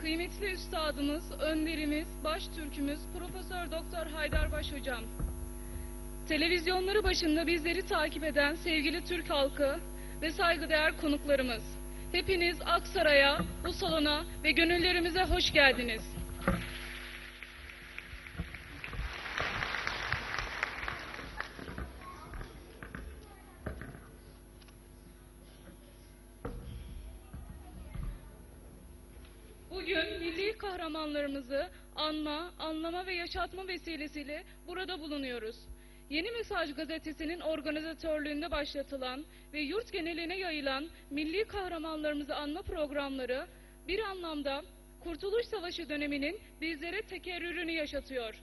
Kıymetli üstadımız, önderimiz, baş türkümüz Profesör Doktor Haydarbaş hocam. Televizyonları başında bizleri takip eden sevgili Türk halkı ve saygıdeğer konuklarımız. Hepiniz Aksaray'a, bu salona ve gönüllerimize hoş geldiniz. Milli kahramanlarımızı anma, anlama ve yaşatma vesilesiyle burada bulunuyoruz. Yeni Mesaj gazetesinin organizatörlüğünde başlatılan ve yurt geneline yayılan milli kahramanlarımızı anma programları bir anlamda Kurtuluş Savaşı döneminin bizlere tekerrürünü yaşatıyor.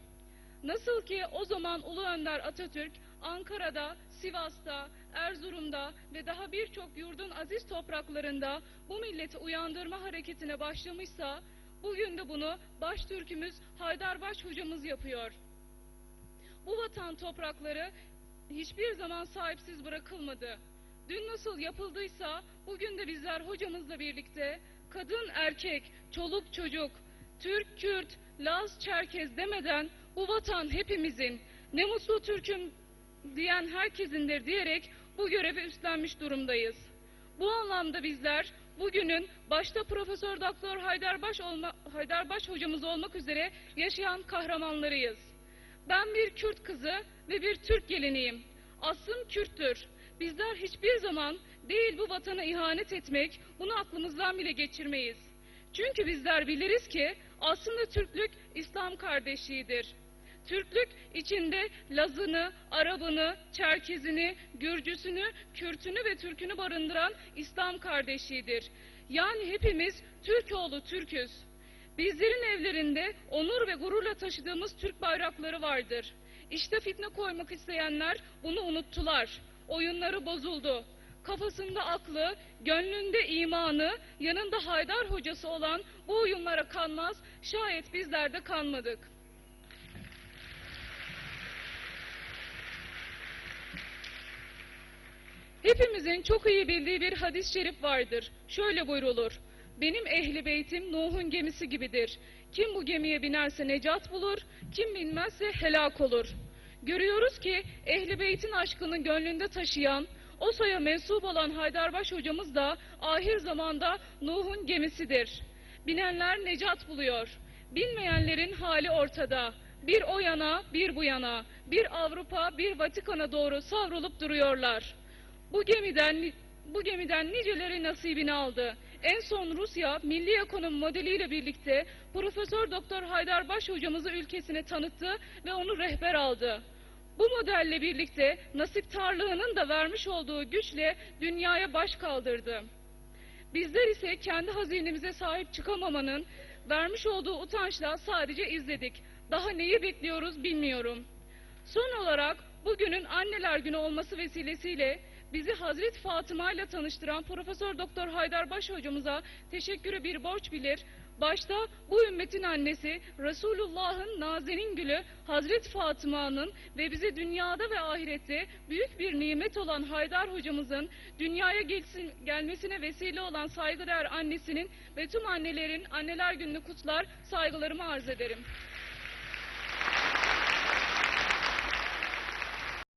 Nasıl ki o zaman Ulu Önder Atatürk Ankara'da, Sivas'ta, Erzurum'da ve daha birçok yurdun aziz topraklarında bu milleti uyandırma hareketine başlamışsa bugün de bunu baştürkümüz Haydarbaş hocamız yapıyor. Bu vatan toprakları hiçbir zaman sahipsiz bırakılmadı. Dün nasıl yapıldıysa bugün de bizler hocamızla birlikte kadın erkek, çoluk çocuk, Türk, Kürt, Laz, Çerkez demeden bu vatan hepimizin ne mutlu Türk'üm diyen herkesindir diyerek bu görevi üstlenmiş durumdayız. Bu anlamda bizler bugünün başta Profesör Doktor Haydarbaş, olma, Haydarbaş hocamız olmak üzere yaşayan kahramanlarıyız. Ben bir Kürt kızı ve bir Türk geliniyim. Aslım Kürttür. Bizler hiçbir zaman değil bu vatana ihanet etmek, bunu aklımızdan bile geçirmeyiz. Çünkü bizler biliriz ki aslında Türklük İslam kardeşliğidir. Türklük içinde Lazını, Arabını, Çerkezini, Gürcüsünü, Kürtünü ve Türkünü barındıran İslam kardeşliğidir. Yani hepimiz Türkoğlu Türküz. Bizlerin evlerinde onur ve gururla taşıdığımız Türk bayrakları vardır. İşte fitne koymak isteyenler bunu unuttular. Oyunları bozuldu. Kafasında aklı, gönlünde imanı, yanında Haydar hocası olan bu oyunlara kanmaz, şayet bizler de kanmadık. Hepimizin çok iyi bildiği bir hadis-i şerif vardır. Şöyle buyrulur. Benim ehli beytim Nuh'un gemisi gibidir. Kim bu gemiye binerse necat bulur, kim binmezse helak olur. Görüyoruz ki ehli beytin aşkını gönlünde taşıyan, o soya mensup olan Haydarbaş hocamız da ahir zamanda Nuh'un gemisidir. Binenler necat buluyor. Bilmeyenlerin hali ortada. Bir o yana, bir bu yana, bir Avrupa, bir Vatikan'a doğru savrulup duruyorlar. Bu gemiden bu gemiden niceleri nasibini aldı. En son Rusya milli ekonomi modeliyle birlikte Profesör Doktor Haydarbaş hocamızı ülkesine tanıttı ve onu rehber aldı. Bu modelle birlikte nasiptarlığının da vermiş olduğu güçle dünyaya baş kaldırdı. Bizler ise kendi hazinemize sahip çıkamamanın vermiş olduğu utançla sadece izledik. Daha neyi bekliyoruz bilmiyorum. Son olarak bugünün anneler günü olması vesilesiyle bizi Hazreti Fatıma ile tanıştıran Profesör Doktor Haydarbaş hocamıza teşekkürü bir borç bilir. Başta bu ümmetin annesi Resulullah'ın nazenin gülü Hazreti Fatıma'nın ve bize dünyada ve ahirette büyük bir nimet olan Haydar hocamızın dünyaya gelsin, gelmesine vesile olan saygıdeğer annesinin ve tüm annelerin anneler gününü kutlar saygılarımı arz ederim.